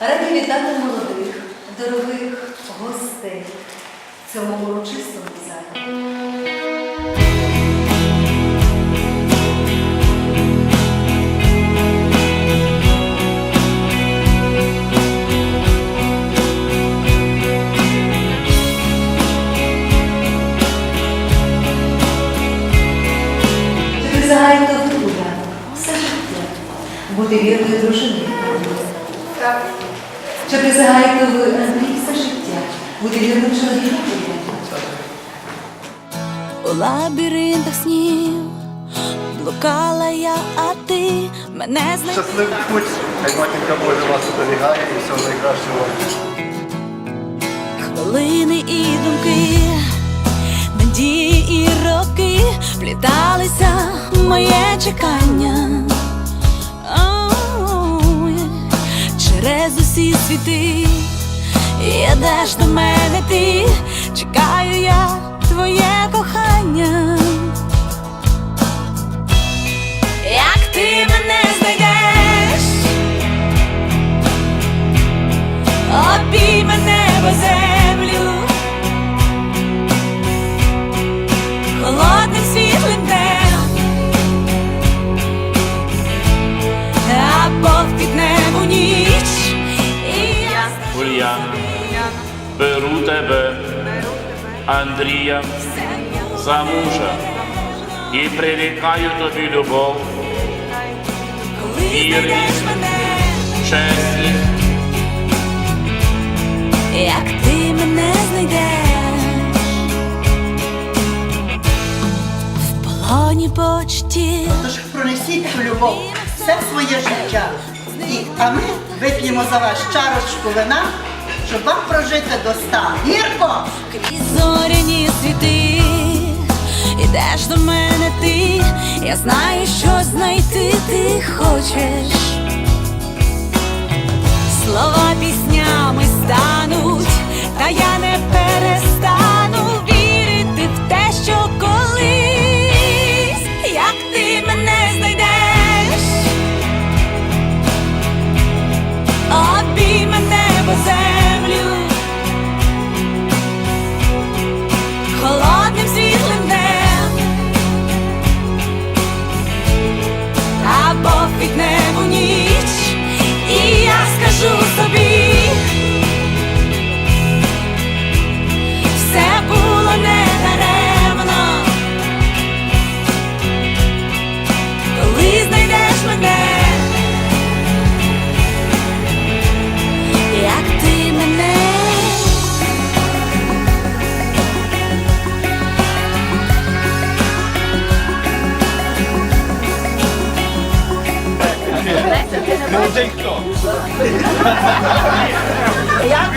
Раді вітати молодих, дорогих гостей в цьому урочистому залі. Присягаєте друга життя бути вірною дружиною? Так. Чи присягаєте ви Андрій все життя бути вірним чоловіком? У лабіринтах снів блукала я, а ти мене знайшла. Щасливий путь, хай матінка Божа вас оберігає і всього найкращого. Хвилини і думки, надії і роки пліталися в моє чекання. Усі світи, і де ж до мене ти, чекаю я твоє Андрія, за мужа і прирікаю тобі любов, Вірність. чесність, як ти мене знайдеш в полоні почті. Тож пронесіть цю любов все своє життя. І, а ми вип'ємо за вас чарочку вина, щоб вам прожити до ста. Гірко! Крізь зоряні світи, ідеш до мене ти, я знаю, що знайти ти хочеш. Слова піснями Як